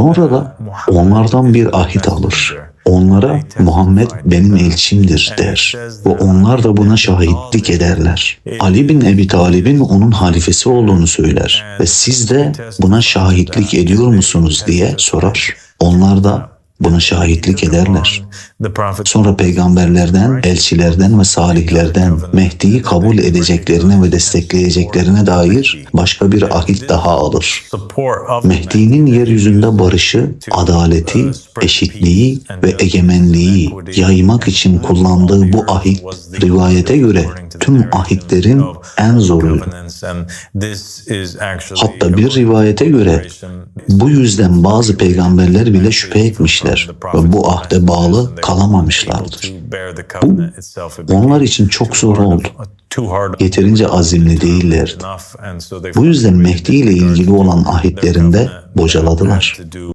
Sonra da onlardan bir ahit alır. Onlara Muhammed benim elçimdir der ve onlar da buna şahitlik ederler. Ali bin Ebi Talib'in onun halifesi olduğunu söyler ve siz de buna şahitlik ediyor musunuz diye sorar. Onlar da buna şahitlik ederler. Sonra peygamberlerden, elçilerden ve salihlerden Mehdi'yi kabul edeceklerine ve destekleyeceklerine dair başka bir ahit daha alır. Mehdi'nin yeryüzünde barışı, adaleti, eşitliği ve egemenliği yaymak için kullandığı bu ahit rivayete göre tüm ahitlerin en zoruydu. Hatta bir rivayete göre bu yüzden bazı peygamberler bile şüphe etmişler ve bu ahde bağlı kalamamışlardır. Bu onlar için çok zor oldu. Yeterince azimli değillerdi. Bu yüzden Mehdi ile ilgili olan ahitlerinde bocaladılar.